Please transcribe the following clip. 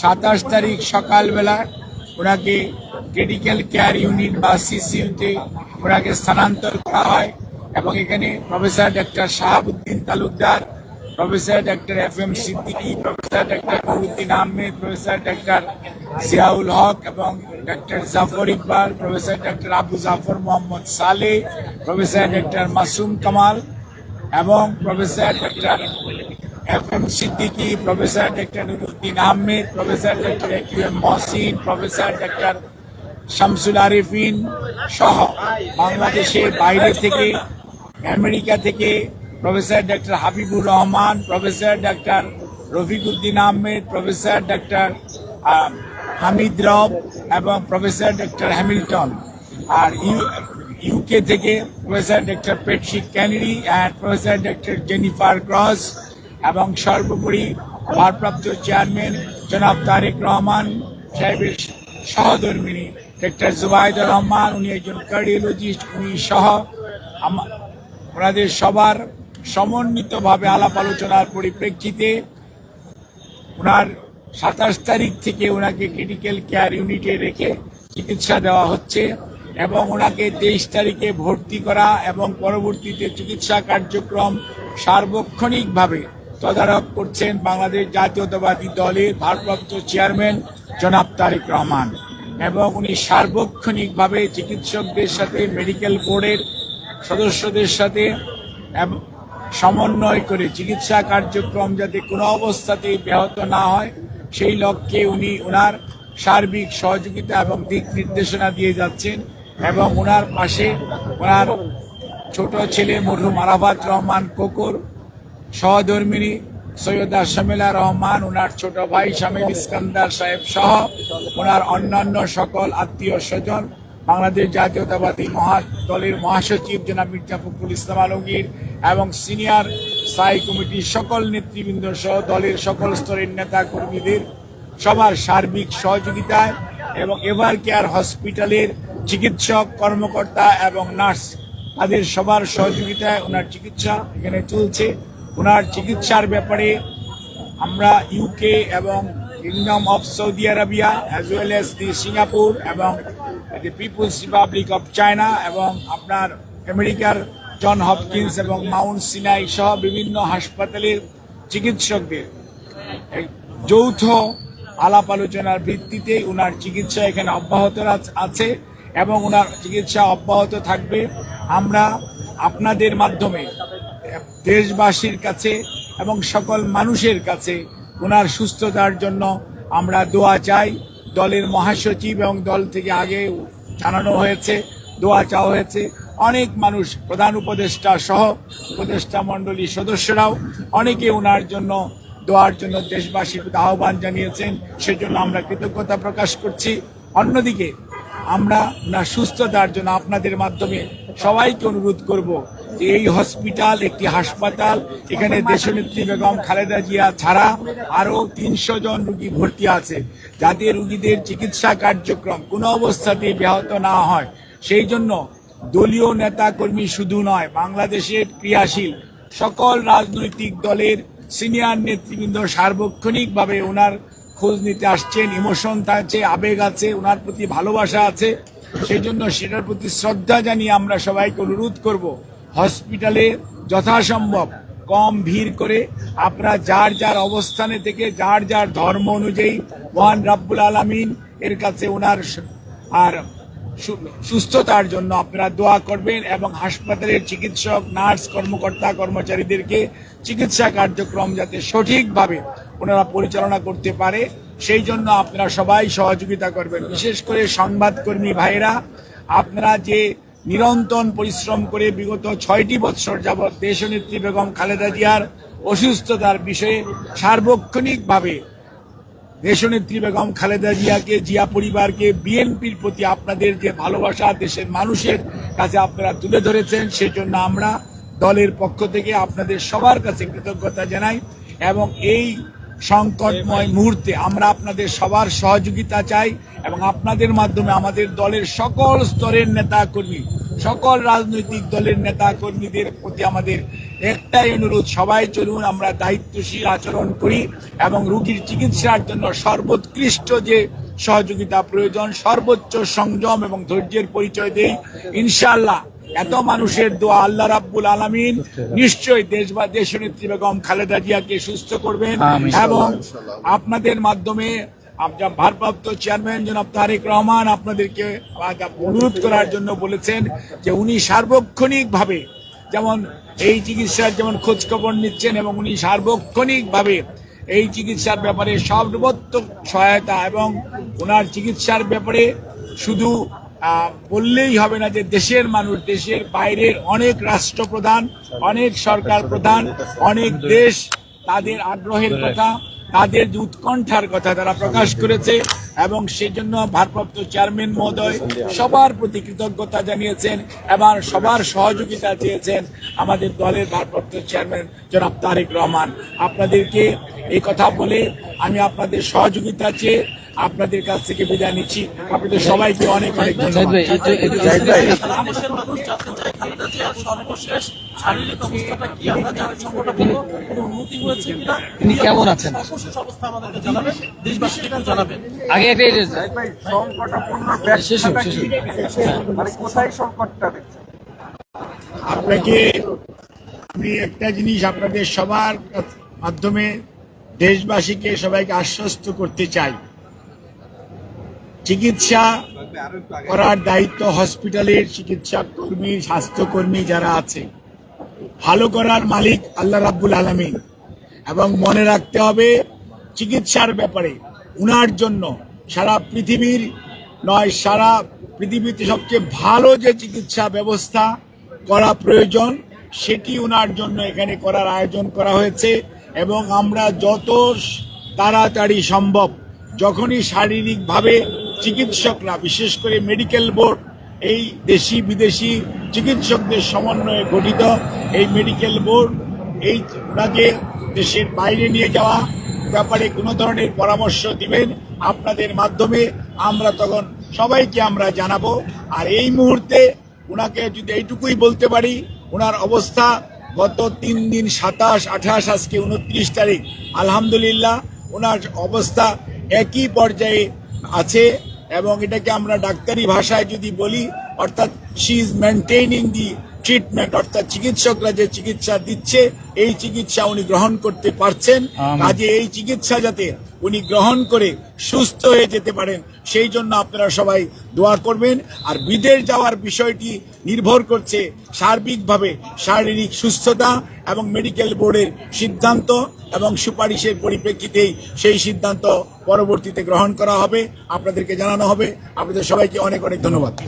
সাতাশ তারিখ সকালবেলা ওনাকে ক্রিটিক্যাল কেয়ার ইউনিট বা সিসিউতে ওনাকে স্থানান্তর করা হয় এবং এখানে professor doctor Shahabuddin Talukdar, professor doctor F M Siddiqui, professor doctor Nuruddin Ahmed, professor doctor Ziaul Haque এবং doctor Zafar Iqbal, professor doctor Abu Zafar Mohammad Saleh, professor doctor Masum Kamal এবং professor doctor M Siddiqui, professor doctor Nuruddin Ahmed, professor doctor A Q M Mohsin, professor doctor Shamsul Arefin সহ বাংলাদেশের বাইরে থেকে, America থেকে professor doctor Habibur Rahman, professor doctor Rafiquddin Ahmed, professor doctor Hamid Rab এবং professor doctor Hamilton. আর UK থেকে professor doctor Patsy Kennedy and professor doctor Jennifer Cross এবং সর্বোপরি ভারপ্রাপ্ত চেয়ারম্যান জনাব তারেক রহমান সাহেবের সহধর্মিনী ডক্টর জুবাইদুর রহমান, উনি একজন কার্ডিওলজিস্ট, উনি সহ ওনাদের সবার সমন্বিতভাবে আলাপ আলোচনার পরিপ্রেক্ষিতে ওনার সাতাশ তারিখ থেকে ওনাকে ক্রিটিক্যাল কেয়ার ইউনিটে রেখে চিকিৎসা দেওয়া হচ্ছে এবং ওনাকে তেইশ তারিখে ভর্তি করা এবং পরবর্তীতে চিকিৎসা কার্যক্রম সার্বক্ষণিকভাবে তদারক করছেন বাংলাদেশ জাতীয়তাবাদী দলের ভারপ্রাপ্ত চেয়ারম্যান জনাব তারেক রহমান এবং উনি সার্বক্ষণিকভাবে চিকিৎসকদের সাথে, মেডিকেল বোর্ডের সদস্যদের সাথে সমন্বয় করে চিকিৎসা কার্যক্রম যাতে কোনো অবস্থাতেই ব্যাহত না হয়, সেই লক্ষ্যে উনি ওনার সার্বিক সহযোগিতা এবং দিক নির্দেশনা দিয়ে যাচ্ছেন এবং ওনার পাশে ওনার ছোট ছেলে মরহুম আরাফাত রহমান কোকর সহধর্মিনী সৈয়দা শামিলা রহমান ওনার ছোট ভাই শামিল ইস্কান্দার সাহেব সহ ওনার অন্যান্য সকল আত্মীয় স্বজন, বাংলাদেশ জাতীয়তাবাদী মহা দলের মহাসচিব জনাব মির্জা ফখরুল ইসলাম আলমগীর এবং সিনিয়র স্থায়ী কমিটির সকল নেতৃবৃন্দ সহ দলের সকল স্তরের নেতা কর্মীদের সবার সার্বিক সহযোগিতায় এবং এভার কেয়ার হসপিটালের চিকিৎসক, কর্মকর্তা এবং নার্স তাদের সবার সহযোগিতায় ওনার চিকিৎসা এখানে চলছে। ওনার চিকিৎসার ব্যাপারে আমরা ইউকে এবং Kingdom of Saudi Arabia as well as the Singapore এবং the People's Republic of China এবং আপনার আমেরিকার জন হপকিন্স এবং মাউন্ট সিনাই সহ বিভিন্ন হাসপাতালের চিকিৎসকদের। যৌথ আলাপ আলোচনার ভিত্তিতে ওনার চিকিৎসা এখানে অব্যাহত আছে এবং ওনার চিকিৎসা অব্যাহত থাকবে। আমরা আপনাদের মাধ্যমে দেশবাসীর কাছে এবং সকল মানুষের কাছে ওনার সুস্থতার জন্য আমরা দোয়া চাই। দলের মহাসচিব এবং দল থেকে আগে জানানো হয়েছে, দোয়া চাওয়া হয়েছে। অনেক মানুষ, প্রধান উপদেষ্টা সহ উপদেষ্টা মণ্ডলীর সদস্যরাও অনেকে ওনার জন্য দোয়ার জন্য দেশবাসীর আহ্বান জানিয়েছেন। সেজন্য আমরা কৃতজ্ঞতা প্রকাশ করছি। অন্যদিকে আমরা ওনার সুস্থতার জন্য আপনাদের মাধ্যমে সবাইকে অনুরোধ করব এই হসপিটাল একটি হাসপাতাল, এখানে দেশনেত্রী বেগম খালেদা জিয়া ছাড়া আরও তিনশো জন রুগী ভর্তি আছে। যাতে রুগীদের চিকিৎসা কার্যক্রম কোনো অবস্থাতেই ব্যাহত না হয়। সেই জন্য দলীয় নেতা কর্মী শুধু নয়, বাংলাদেশের ক্রিয়াশীল সকল রাজনৈতিক দলের সিনিয়র নেতৃবৃন্দ সার্বক্ষণিকভাবে ওনার খোঁজ নিতে আসছেন। ইমোশন আছে, আবেগ আছে, ওনার প্রতি ভালোবাসা আছে। সেই জন্য সেটার প্রতি শ্রদ্ধা জানিয়ে আমরা সবাইকে অনুরোধ করব। হসপিটালে যথাসম্ভব কম ভিড় করে আপনারা যার যার অবস্থানে থেকে যার যার ধর্ম অনুযায়ী মহান রাব্বুল আলমিন এর কাছে ওনার আর সুস্থতার জন্য আপনারা দোয়া করবেন এবং হাসপাতালের চিকিৎসক, নার্স, কর্মকর্তা, কর্মচারীদেরকে চিকিৎসা কার্যক্রম যাতে সঠিকভাবে ওনারা পরিচালনা করতে পারে, সেই জন্য আপনারা সবাই সহযোগিতা করবেন। বিশেষ করে সংবাদকর্মী ভাইরা আপনারা যে নিরন্তর পরিশ্রম করে বিগত ছয়টি বৎসর যাবৎ দেশনেত্রী বেগম খালেদা জিয়ার অসুস্থতার বিষয়ে সার্বক্ষণিকভাবে দেশনেত্রী বেগম খালেদা জিয়াকে, জিয়া পরিবারকে, বিএনপির প্রতি আপনাদের যে ভালোবাসা, দেশের মানুষের কাছে আপনারা তুলে ধরেছেন, সেজন্য আমরা দলের পক্ষ থেকে আপনাদের সবার কাছে কৃতজ্ঞতা জানাই এবং এই সংকটময় মুহূর্তে আমরা আপনাদের সবার সহযোগিতা চাই এবং আপনাদের মাধ্যমে আমাদের দলের সকল স্তরের নেতা কর্মী সকল রাজনৈতিক দলের নেতা কর্মীদের প্রতি আমাদের একটাই অনুরোধ, সবাই চলুন, আমরা দায়িত্বশীল আচরণ করি এবং রুগীর চিকিৎসার জন্য সর্বোৎকৃষ্ট যে সহযোগিতা প্রয়োজন, সর্বোচ্চ সংযম এবং ধৈর্যের পরিচয় দেই। ইনশাআল্লাহ এত মানুষের দোয়া আল্লাহ রাব্বুল আলামিন। নিশ্চয়ই দেশ বা দেশনেত্রী বেগম খালেদা জিয়াকে সুস্থ করবেন এবং আপনাদের মাধ্যমে আপনার ভারপ্রাপ্ত চেয়ারম্যান জনাব তারেক রহমান আপনাদেরকে অনুরোধ করার জন্য বলেছেন যে উনি সার্বক্ষণিকভাবে যেমন এই চিকিৎসার যেমন খোঁজ খবর নিচ্ছেন এবং উনি সার্বক্ষণিকভাবে এই চিকিৎসার ব্যাপারে সর্বোত্তম সহায়তা এবং ওনার চিকিৎসার ব্যাপারে শুধু বললেই হবে না যে দেশের মানুষ, দেশের বাইরের অনেক রাষ্ট্রপ্রধান, অনেক সরকার প্রধান, অনেক দেশ তাদের আগ্রহের কথা, তাদের উৎকণ্ঠার কথা তারা প্রকাশ করেছে এবং সেই জন্য ভারপ্রাপ্ত চেয়ারম্যান মহোদয় সবার প্রতি কৃতজ্ঞতা জানিয়েছেন এবং সবার সহযোগিতা চেয়েছেন আমাদের দলের ভারপ্রাপ্ত চেয়ারম্যান জনাব তারেক রহমান। আপনাদেরকে এই কথা বলে আমি আপনাদের সহযোগিতা চেয়ে আপনাদের কাছ থেকে বিদায় নিচ্ছি। আপনাদের সবাইকে অনেক অনেক ধন্যবাদ। তিনি কেমন আছেন? আগে আপনাকে আমি একটা জিনিস আপনাদের সবার মাধ্যমে দেশবাসীকে সবাইকে আশ্বস্ত করতে চাই। চিকিৎসা করার দায়িত্ব হসপিটালের চিকিৎসা কর্মী, স্বাস্থ্যকর্মী যারা আছে। ভালো করার মালিক আল্লাহ রাব্বুল আলমিন। এবং মনে রাখতে হবে, চিকিৎসার ব্যাপারে উনার জন্য সারা পৃথিবীর নয়, সারা পৃথিবীতে সবচেয়ে ভালো যে চিকিৎসা ব্যবস্থা করা প্রয়োজন, সেটি উনার জন্য এখানে করার আয়োজন করা হয়েছে। এবং আমরা যত তাড়াতাড়ি সম্ভব, যখনই শারীরিকভাবে চিকিৎসকরা বিশেষ করে মেডিকেল বোর্ড এই দেশি, বিদেশি চিকিৎসকদের সমন্বয়ে গঠিত এই মেডিকেল বোর্ড এই ওনাকে দেশের বাইরে নিয়ে যাওয়া ব্যাপারে কোনো ধরনের পরামর্শ দিবেন আপনাদের মাধ্যমে আমরা তখন সবাইকে আমরা জানাব। আর এই মুহূর্তে ওনাকে যদি এইটুকুই বলতে পারি, ওনার অবস্থা গত তিন দিন সাতাশ, আঠাশ, আজকে উনত্রিশ তারিখ, আলহামদুলিল্লাহ, ওনার অবস্থা একই পর্যায়ে আছে। এবং এটাকে আমরা ডাক্তারি ভাষায় যদি বলি অর্থাৎ she is maintaining the treatment অর্থাৎ চিকিৎসকরা যে চিকিৎসা দিচ্ছে এই চিকিৎসা উনি গ্রহণ করতে পারছেন। কাজে এই চিকিৎসা যাতে উনি গ্রহণ করে সুস্থ হয়ে যেতে পারেন সেই জন্য আপনারা সবাই দোয়া করবেন। আর বিদেশ যাওয়ার বিষয়টি নির্ভর করছে সার্বিকভাবে শারীরিক সুস্থতা এবং মেডিকেল বোর্ডের সিদ্ধান্ত। এবং সুপারিশের পরিপ্রেক্ষিতেই সেই সিদ্ধান্ত পরবর্তীতে গ্রহণ করা হবে। আপনাদেরকে জানানো হবে। আপনাদের সবাইকে অনেক অনেক ধন্যবাদ।